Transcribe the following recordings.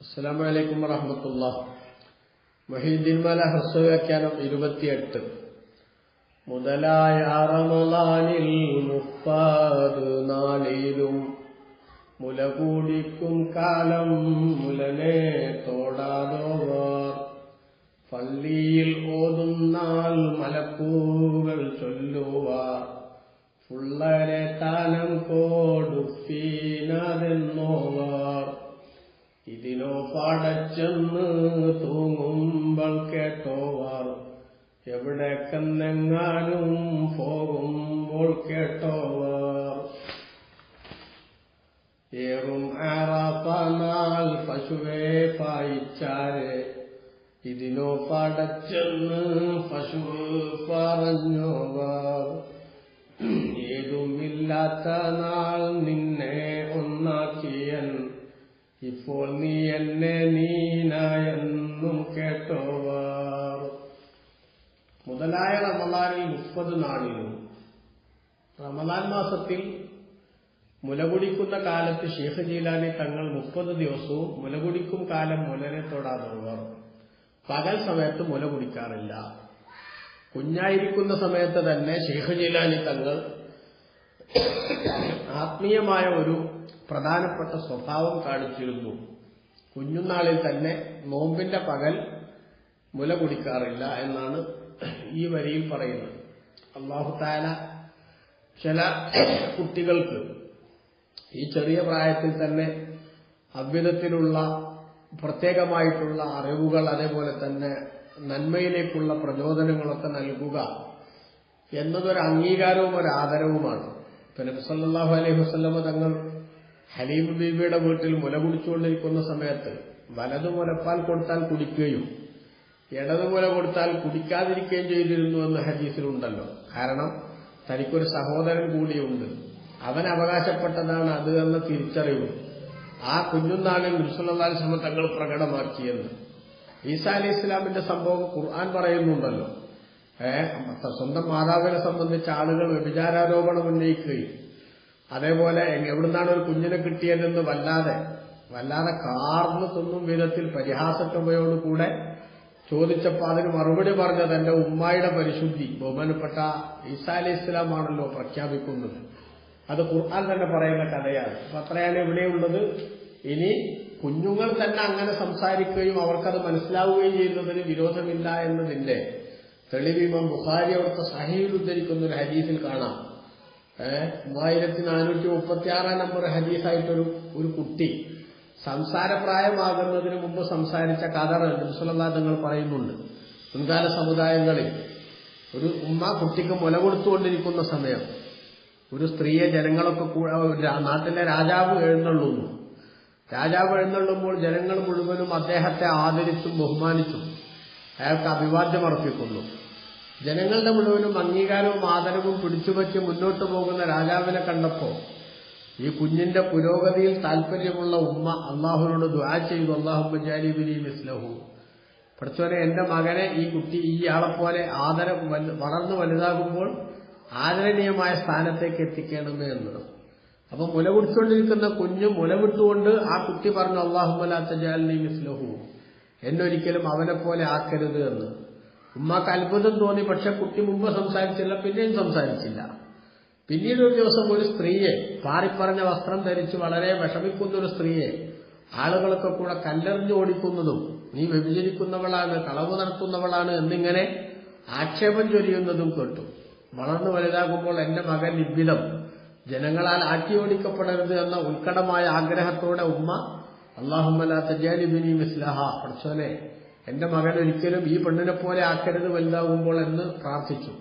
അസ്സാം വലൈക്കും വറഹമത്തുള്ള മൊഹീദ്ദീൻ മല ഹ്രസ്വവ്യാഖ്യാനം ഇരുപത്തിയെട്ട്. മുതലായ റമദാനിൽ മുപ്പാത് നാളിലും മുല കൂടിക്കും കാലം മുലനെ തോടാതോവർ. പള്ളിയിൽ ഓതുന്നാൽ മലപ്പൂകൾ ചൊല്ലുവാർ. ഫുള്ളരെ താനം കോടുപ്പീനതെന്നോവർ ഇതിനോ തൂങ്ങുമ്പോൾ കേട്ടോവാർ. എവിടെ കന്നെങ്ങാനും പോകുമ്പോൾ കേട്ടോവർ. ഏറും ആറാപ്പാനാൽ പശുവേ പായിച്ചാരെ. ഇതിനോ പടച്ചെന്ന് പശു പറഞ്ഞോവർ. ഏതുമില്ലാത്ത നാൾ നിന്നെ ഇപ്പോൾ നീ എന്നെ നീനായെന്നും കേട്ടോവർ. മുതലായ റമദാനിൽ മുപ്പത് നാളിലും റമദാൻ മാസത്തിൽ മുലകുടിക്കുന്ന കാലത്ത് ഷേഖ് ജീലാനി തങ്ങൾ മുപ്പത് ദിവസവും മുലകുടിക്കും കാലം മുലനെ തൊടാതുള്ളവർ പകൽ സമയത്ത് മുല കുടിക്കാറില്ല കുഞ്ഞായിരിക്കുന്ന സമയത്ത് തന്നെ ഷേഖ് ജീലാനി തങ്ങൾ ആത്മീയമായ ഒരു പ്രധാനപ്പെട്ട സ്വഭാവം കാണിച്ചിരുന്നു. കുഞ്ഞുനാളിൽ തന്നെ നോമ്പിന്റെ പകൽ മുല കുടിക്കാറില്ല എന്നാണ് ഈ വരിയിൽ പറയുന്നത്. അള്ളാഹു താല ചില കുട്ടികൾക്ക് ഈ ചെറിയ പ്രായത്തിൽ തന്നെ അവിധത്തിലുള്ള പ്രത്യേകമായിട്ടുള്ള അറിവുകൾ അതേപോലെ തന്നെ നന്മയിലേക്കുള്ള പ്രചോദനങ്ങളൊക്കെ നൽകുക എന്നതൊരു അംഗീകാരവും ഒരു ആദരവുമാണ്. നബി സല്ലല്ലാഹു അലൈഹി വസ്ലമ തങ്ങൾ ഹലീം ബീബിയുടെ വീട്ടിൽ മുല കുടിച്ചുകൊണ്ടിരിക്കുന്ന സമയത്ത് വലതു മുലപ്പാൽ കൊടുത്താൽ കുടിക്കുകയും ഇടതു മുല കൊടുത്താൽ കുടിക്കാതിരിക്കുകയും ചെയ്തിരുന്നു എന്ന് ഹദീസിലുണ്ടല്ലോ. കാരണം തനിക്കൊരു സഹോദരൻ കൂടിയുണ്ട്. അവൻ അവകാശപ്പെട്ടതാണ് അത് എന്ന തിരിച്ചറിവ് ആ കുഞ്ഞുനാളിൽ മുസ്ലാൽ സമ തങ്ങൾ പ്രകടമാക്കിയെന്ന്. ഈസാ അലി ഇസ്ലാമിന്റെ സംഭവം ഖുർആൻ പറയുന്നുണ്ടല്ലോ. സ്വന്തം മാതാവിനെ സംബന്ധിച്ച ആളുകൾ വ്യഭിചാരാരോപണം ഉന്നയിക്കുകയും അതേപോലെ എവിടുന്നാണ് ഒരു കുഞ്ഞിനെ കിട്ടിയതെന്ന് വല്ലാതെ വല്ലാതെ കാർന്ന് തിന്നും വിധത്തിൽ പരിഹാസക്ഷമയോടുകൂടെ ചോദിച്ചപ്പോൾ അതിന് മറുപടി പറഞ്ഞത് എന്റെ ഉമ്മായുടെ പരിശുദ്ധി. ബഹുമാനപ്പെട്ട ഈസാ അലി ഇസ്ലാമാണല്ലോ പ്രഖ്യാപിക്കുന്നത്. അത് ഖുർആൻ തന്നെ പറയുന്ന കഥയാണ്. അപ്പൊ അത്രയാണ് ഇവിടെയുള്ളത് ഇനി കുഞ്ഞുങ്ങൾ തന്നെ അങ്ങനെ സംസാരിക്കുകയും അവർക്കത് മനസ്സിലാവുകയും ചെയ്യുന്നതിന് വിരോധമില്ല എന്നതിന്റെ തെളിവിമം ബുഖാരി അവിടുത്തെ സഹയിൽ ഉദ്ധരിക്കുന്ന ഒരു ഹരീസിൽ കാണാം. മൂവായിരത്തി നാനൂറ്റി മുപ്പത്തി ആറാം നമ്പർ ഹദീസായിട്ടൊരു ഒരു കുട്ടി സംസാരപ്രായമാകുന്നതിന് മുമ്പ് സംസാരിച്ച കഥ തങ്ങൾ പറയുന്നുണ്ട്. മുൻകാല സമുദായങ്ങളിൽ ഒരു ഉമ്മ കുട്ടിക്ക് മുല കൊടുത്തുകൊണ്ടിരിക്കുന്ന സമയം ഒരു സ്ത്രീയെ ജനങ്ങളൊക്കെ നാട്ടിലെ രാജാവ് എഴുന്നള്ളുന്നു. രാജാവ് എഴുന്നള്ളുമ്പോൾ ജനങ്ങൾ മുഴുവനും അദ്ദേഹത്തെ ആദരിച്ചും ബഹുമാനിച്ചും അയാൾക്ക് അഭിവാദ്യം അർപ്പിക്കുന്നു. ജനങ്ങളുടെ മുഴുവനും അംഗീകാരവും ആദരവും പിടിച്ചുപറ്റി മുന്നോട്ട് പോകുന്ന രാജാവിനെ കണ്ടപ്പോ ഈ കുഞ്ഞിന്റെ പുരോഗതിയിൽ താല്പര്യമുള്ള ഉമ്മ അള്ളാഹുവിനോട് ദ്വാ ചെയ്തു. അള്ളാഹു ജാലിബിനി മിസ്ലഹു. പഠിച്ചവരെ എന്റെ മകനെ ഈ കുട്ടി ഈ ആളെപ്പോലെ ആദരം വളർന്നു വലുതാകുമ്പോൾ ആദരണീയമായ സ്ഥാനത്തേക്ക് എത്തിക്കണമേ എന്ന് അപ്പൊ മുല കുടിച്ചുകൊണ്ടിരിക്കുന്ന കുഞ്ഞ് മുല വിട്ടുകൊണ്ട് ആ കുട്ടി പറഞ്ഞു അള്ളാഹുമലാത്ത ജാലിനി മിസ്ലഹു. എന്നൊരിക്കലും അവനെപ്പോലെ പോലെ ആക്കരുത് എന്ന്. ഉമ്മാക്ക് അത്ഭുതം തോന്നി പക്ഷെ കുട്ടി മുമ്പ് സംസാരിച്ചില്ല പിന്നെയും സംസാരിച്ചില്ല. പിന്നീട് ഒരു ദിവസം ഒരു സ്ത്രീയെ പാറിപ്പറഞ്ഞ വസ്ത്രം ധരിച്ച് വളരെ വിഷമിക്കുന്ന ഒരു സ്ത്രീയെ ആളുകളൊക്കെ കൂടെ കല്ലെറിഞ്ഞു ഓടിക്കുന്നതും നീ വ്യഭിചരിക്കുന്നവളാണ് കളവ് നടത്തുന്നവളാണ് എന്നിങ്ങനെ ആക്ഷേപം ചൊരിയുന്നതും കേട്ടു. വളർന്നു വലുതാകുമ്പോൾ എന്റെ മകൻ ഇவ்விധം ജനങ്ങളാൽ ആട്ടിയോടിക്കപ്പെടരുത് എന്ന ഉത്കടമായ ആഗ്രഹത്തോടെ ഉമ്മ അള്ളാഹുമല ജാലിബിനി മിസ്ലഹ. പഠിച്ചോനെ എന്റെ മകൻ ഒരിക്കലും ഈ പെണ്ണിനെ പോലെ ആക്കരുത് വലുതാകുമ്പോൾ എന്ന് പ്രാർത്ഥിച്ചു.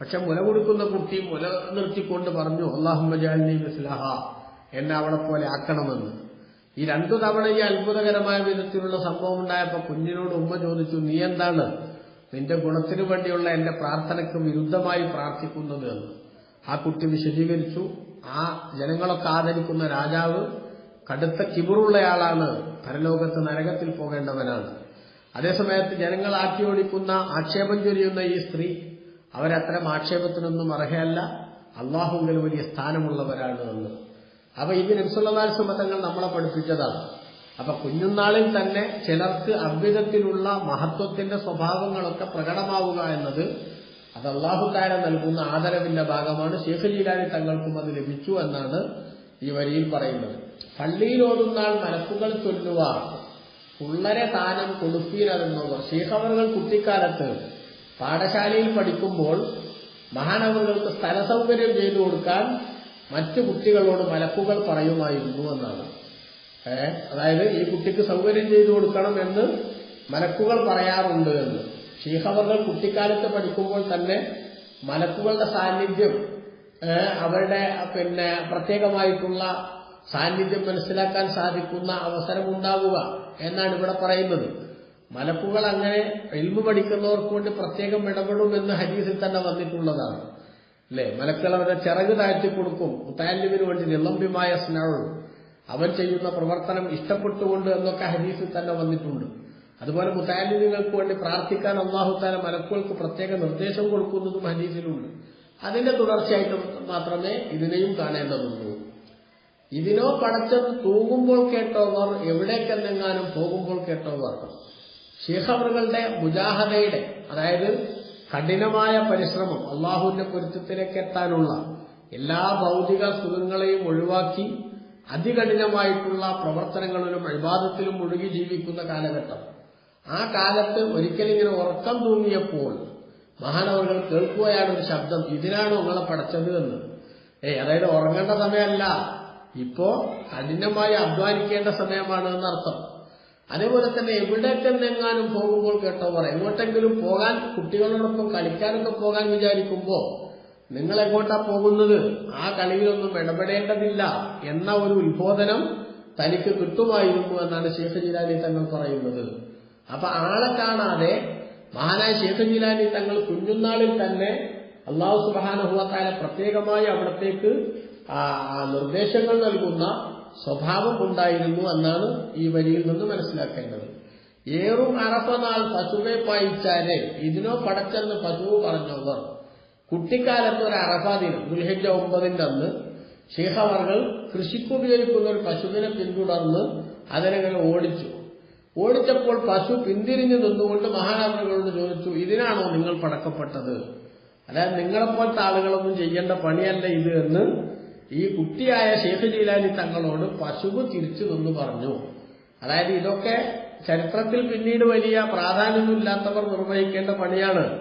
പക്ഷെ മുല കൊടുക്കുന്ന കുട്ടി മുല നിർത്തിക്കൊണ്ട് പറഞ്ഞു അള്ളാഹുമ്മ ജാലിനി മിസ്ലഹ എന്നെ അവളെ പോലെ ആക്കണമെന്ന്. ഈ രണ്ടു തവണ ഈ അത്ഭുതകരമായ വിധത്തിലുള്ള സംഭവം ഉണ്ടായപ്പോ കുഞ്ഞിനോട് ഉമ്മ ചോദിച്ചു നീ എന്താണ് നിന്റെ ഗുണത്തിനു വേണ്ടിയുള്ള എന്റെ പ്രാർത്ഥനയ്ക്ക് വിരുദ്ധമായി പ്രാർത്ഥിക്കുന്നത് എന്ന്? ആ കുട്ടി വിശദീകരിച്ചു ആ ജനങ്ങളൊക്കെ ആദരിക്കുന്ന രാജാവ് കടുത്ത കിബുറുള്ളയാളാണ് പരലോകത്ത് നരകത്തിൽ പോകേണ്ടവനാണ്. അതേസമയത്ത് ജനങ്ങൾ ആട്ടിയോടിക്കുന്ന ആക്ഷേപം ചൊരിയുന്ന ഈ സ്ത്രീ അവരത്തരം ആക്ഷേപത്തിനൊന്നും അർഹയല്ല. അള്ളാഹുവിൽ വലിയ സ്ഥാനമുള്ളവരാണ് എന്ന്. അപ്പൊ ഇത് നബ്സുല്ലാസ്മതങ്ങൾ നമ്മളെ പഠിപ്പിച്ചതാണ്. അപ്പൊ കുഞ്ഞുനാളിൽ തന്നെ ചിലർക്ക് അദ്വിധത്തിലുള്ള മഹത്വത്തിന്റെ സ്വഭാവങ്ങളൊക്കെ പ്രകടമാവുക എന്നത് അത് അള്ളാഹുദാര നൽകുന്ന ആദരവിന്റെ ഭാഗമാണ്. ഷേഖ് തങ്ങൾക്കും അത് ലഭിച്ചു എന്നാണ് ഈ വരിയിൽ പറയുന്നത്. പള്ളിയിൽ ഓടുന്നാൾ മലക്കുകൾ പുള്ളരെ താനം കൊടുപ്പീനെന്നവർ ഷേഖവറുകൾ കുട്ടിക്കാലത്ത് പാഠശാലയിൽ പഠിക്കുമ്പോൾ മഹാനവറുകൾക്ക് സ്ഥല സൗകര്യം ചെയ്തു കൊടുക്കാൻ മറ്റു കുട്ടികളോട് മലക്കുകൾ പറയുമായിരുന്നു എന്നാണ്. അതായത് ഈ കുട്ടിക്ക് സൗകര്യം ചെയ്തു കൊടുക്കണം എന്ന് മലക്കുകൾ പറയാറുണ്ട് എന്ന്. ഷീഹവറുകൾ കുട്ടിക്കാലത്ത് പഠിക്കുമ്പോൾ തന്നെ മലക്കുകളുടെ സാന്നിധ്യം അവരുടെ പിന്നെ പ്രത്യേകമായിട്ടുള്ള സാന്നിധ്യം മനസ്സിലാക്കാൻ സാധിക്കുന്ന അവസരമുണ്ടാവുക. എന്നാണ് ഇവിടെ പറയുന്നത്. മലക്കുകൾ അങ്ങനെ എൽമു പഠിക്കുന്നവർക്ക് വേണ്ടി പ്രത്യേകം ഇടപെടുമെന്ന് ഹദീസിൽ തന്നെ വന്നിട്ടുള്ളതാണ്. അല്ലെ? മലക്കൾ അവരുടെ ചിറക് താഴ്ത്തി കൊടുക്കും. മുത്താലിവിന് വേണ്ടി നിളമ്പിമായ സ്നേഹവും അവൻ ചെയ്യുന്ന പ്രവർത്തനം ഇഷ്ടപ്പെട്ടുകൊണ്ട് എന്നൊക്കെ ഹദീസിൽ തന്നെ വന്നിട്ടുണ്ട്. അതുപോലെ മുത്താലിവികൾക്ക് വേണ്ടി പ്രാർത്ഥിക്കാൻ അള്ളാഹുത്താല മലക്കുകൾക്ക് പ്രത്യേക നിർദ്ദേശം കൊടുക്കുന്നതും ഹദീസിലുണ്ട്. അതിന്റെ തുടർച്ചയായിട്ട് മാത്രമേ ഇതിനെയും കാണേണ്ടതുള്ളൂ. ഇതിനോ പടച്ചത് തൂങ്ങുമ്പോൾ കേട്ടവർ എവിടേക്കെന്നെങ്ങാനും പോകുമ്പോൾ കേട്ടവർ. ഷീഖവറുകളുടെ മുജാഹദയുടെ അതായത് കഠിനമായ പരിശ്രമം അള്ളാഹുവിന്റെ പൊരുത്തത്തിലേക്ക് എത്താനുള്ള എല്ലാ ഭൗതിക സുഖങ്ങളെയും ഒഴിവാക്കി അതികഠിനമായിട്ടുള്ള പ്രവർത്തനങ്ങളിലും അഴിബാദത്തിലും മുഴുകി ജീവിക്കുന്ന കാലഘട്ടം. ആ കാലത്ത് ഒരിക്കലിങ്ങനെ ഉറക്കം തൂങ്ങിയപ്പോൾ മഹാനവറുകൾ കേൾക്കുകയാണ് ഒരു ശബ്ദം ഇതിനാണ് നിങ്ങളെ പടച്ചത് എന്ന്. ഏ അതായത് ഉറങ്ങേണ്ട സമയമല്ല. ഇപ്പോ കഠിനമായി അധ്വാനിക്കേണ്ട സമയമാണ് എന്നർത്ഥം അതേപോലെ തന്നെ എവിടേക്കെന്നെങ്ങാനും പോകുമ്പോൾ കേട്ടവർ എങ്ങോട്ടെങ്കിലും പോകാൻ കുട്ടികളോടൊപ്പം കളിക്കാനൊക്കെ പോകാൻ വിചാരിക്കുമ്പോ നിങ്ങൾ എങ്ങോട്ടാ പോകുന്നത്? ആ കളിയിലൊന്നും ഇടപെടേണ്ടതില്ല എന്ന ഒരു ഉത്ബോധനം തനിക്ക് കിട്ടുമായിരുന്നു എന്നാണ് ശേഖ് ജിലാനി തങ്ങൾ പറയുന്നത്. അപ്പൊ ആളെ കാണാതെ മഹാനായ ശേഖ് ജിലാനി തങ്ങൾ കുഞ്ഞുനാളിൽ തന്നെ അള്ളാഹു സുബാനുഭവത്താല പ്രത്യേകമായി അവിടത്തേക്ക് ആ നിർദ്ദേശങ്ങൾ നൽകുന്ന സ്വഭാവം ഉണ്ടായിരുന്നു എന്നാണ് ഈ വരിയിൽ നിന്ന് മനസ്സിലാക്കേണ്ടത്. ഏറും അറപ്പനാൾ നാൾ പശുവെ പായിച്ചാലേ ഇതിനോ പടച്ചെന്ന് പശുവ് പറഞ്ഞവർ. കുട്ടിക്കാലത്ത് ഒരു അറഫ ദിനം ദുൽഹജ ഒമ്പതിന്റെ അന്ന് ഷേഖവർകൾ കൃഷിക്കുപയോഗിക്കുന്ന ഒരു പശുവിനെ പിന്തുടർന്ന് അതിനെങ്ങനെ ഓടിച്ചു. ഓടിച്ചപ്പോൾ പശു പിന്തിരിഞ്ഞു നിന്നുകൊണ്ട് മഹാരാജകളോട് ചോദിച്ചു ഇതിനാണോ നിങ്ങൾ പടക്കപ്പെട്ടത്? അല്ലാതെ നിങ്ങളെപ്പോലത്തെ ആളുകളൊന്നും ചെയ്യേണ്ട പണിയല്ല ഇത് എന്ന് ഈ കുട്ടിയായ ഷെയ്ഖ് ജീലാനി തങ്ങളോട് പശുവ് തിരിച്ചു നിന്ന് പറഞ്ഞു. അതായത് ഇതൊക്കെ ചരിത്രത്തിൽ പിന്നീട് വലിയ പ്രാധാന്യമൊന്നുമില്ലാത്തവർ നിർവഹിക്കേണ്ട പണിയാണ്.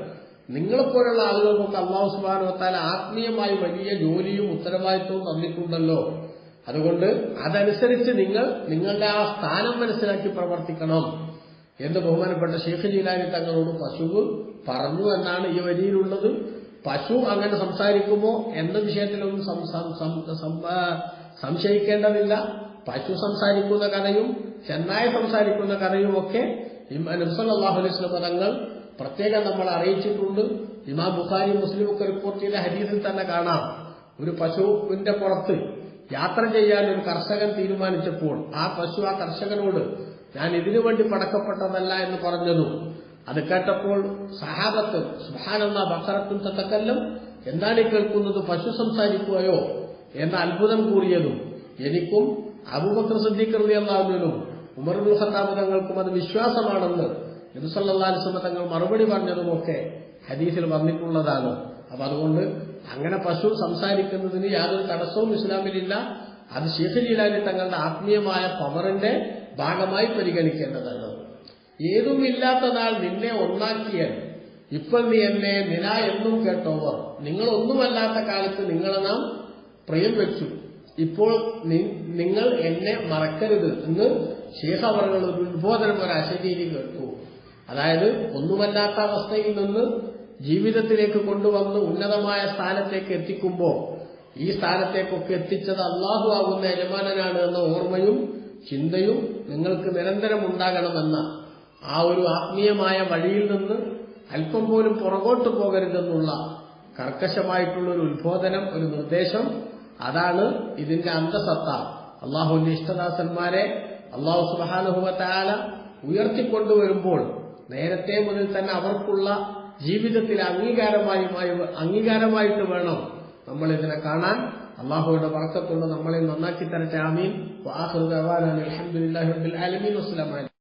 നിങ്ങളെപ്പോലുള്ള ആളുകൾക്കൊക്കെ അള്ളാഹു സുബാനുവത്താൽ ആത്മീയമായി വലിയ ജോലിയും ഉത്തരവാദിത്വവും തന്നിട്ടുണ്ടല്ലോ. അതുകൊണ്ട് അതനുസരിച്ച് നിങ്ങൾ നിങ്ങളുടെ ആ സ്ഥാനം മനസ്സിലാക്കി പ്രവർത്തിക്കണം എന്ന് ബഹുമാനപ്പെട്ട ഷെയ്ഖ് ജീലാനി തങ്ങളോട് പശുവ് പറഞ്ഞു എന്നാണ് ഈ വരിയിലുള്ളത്. പശു അങ്ങനെ സംസാരിക്കുമോ എന്ന വിഷയത്തിലൊന്നും സംശയിക്കേണ്ടതില്ല. പശു സംസാരിക്കുന്ന കഥയും ചെന്നായ സംസാരിക്കുന്ന കഥയുമൊക്കെ നബ്സല്ലാഹു അലൈഹി സ്വലം തങ്ങൾ പ്രത്യേകം നമ്മൾ അറിയിച്ചിട്ടുണ്ട്. ഇമാം ബുഖാരി മുസ്ലിം ഒക്കെ റിപ്പോർട്ട് ചെയ്ത ഹരീസിൽ തന്നെ കാണാം. ഒരു പശുവിന്റെ പുറത്ത് യാത്ര ചെയ്യാൻ ഒരു കർഷകൻ തീരുമാനിച്ചപ്പോൾ ആ പശു ആ കർഷകനോട് ഞാൻ ഇതിനു വേണ്ടി പടക്കപ്പെട്ടതല്ല എന്ന് പറഞ്ഞതും അത് കേട്ടപ്പോൾ സഹാബത്ത് സുഹാനെന്ന ബക്കറത്തും തത്തക്കല്ലും എന്താണ് കേൾക്കുന്നത്? പശു സംസാരിക്കുകയോ? എന്ന അത്ഭുതം കൂറിയതും എനിക്കും അബൂബക്കർ സിദ്ദീഖ് എന്നാകുന്നതിനും ഉമർ ഖത്താബ് തങ്ങൾക്കും അത് വിശ്വാസമാണെന്ന് നബിസല്ലാസ്ലമ തങ്ങൾ മറുപടി പറഞ്ഞതുമൊക്കെ ഹദീസിൽ വന്നിട്ടുള്ളതാണ്. അപ്പൊ അതുകൊണ്ട് അങ്ങനെ പശു സംസാരിക്കുന്നതിന് യാതൊരു തടസ്സവും ഇസ്ലാമിലില്ല. അത് ഷെയ്ഖ് ജീലാനി തങ്ങളുടെ ആത്മീയമായ പവറിന്റെ ഭാഗമായി പരിഗണിക്കേണ്ടതാണ്. ഏതുമില്ലാത്ത നാൾ നിന്നെ ഒന്നാക്കിയാൽ. ഇപ്പൊ നീ എന്നെ നില എന്നും കേട്ടോവർ നിങ്ങൾ ഒന്നുമല്ലാത്ത കാലത്ത് നിങ്ങളെ നാം പ്രിയം വെച്ചു. ഇപ്പോൾ നിങ്ങൾ എന്നെ മറക്കരുത് എന്ന് ഷേഖ് അവർ ഒരു ഉദ്ബോധനം ഒരു അശരീരി കേട്ടു. അതായത് ഒന്നുമല്ലാത്ത അവസ്ഥയിൽ നിന്ന് ജീവിതത്തിലേക്ക് കൊണ്ടുവന്ന് ഉന്നതമായ സ്ഥാനത്തേക്ക് എത്തിക്കുമ്പോൾ ഈ സ്ഥാനത്തേക്കൊക്കെ എത്തിച്ചത് അള്ളാഹു ആകുന്ന യജമാനനാണ് എന്ന ഓർമ്മയും ചിന്തയും നിങ്ങൾക്ക് നിരന്തരം ഉണ്ടാകണമെന്ന ആ ഒരു ആത്മീയമായ വഴിയിൽ നിന്ന് അല്പം പോലും പുറകോട്ട് പോകരുതെന്നുള്ള കർക്കശമായിട്ടുള്ള ഒരു ഉത്ബോധനം ഒരു നിർദ്ദേശം അതാണ് ഇതിന്റെ അന്തസത്ത. അള്ളാഹുവിന്റെ ഇഷ്ടദാസന്മാരെ അള്ളാഹു സുബാനുഭവത്താല ഉയർത്തിക്കൊണ്ടുവരുമ്പോൾ നേരത്തെ മുതൽ തന്നെ അവർക്കുള്ള ജീവിതത്തിൽ അംഗീകാരമായി അംഗീകാരമായിട്ട് വേണം നമ്മൾ ഇതിനെ കാണാൻ. അള്ളാഹുയുടെ വർക്കത്തുള്ള നമ്മളെ നന്നാക്കി തരട്ടെ. ആമീൻ. അലഹമുല്ലാ ആലമീൻ. വസ്സലാമു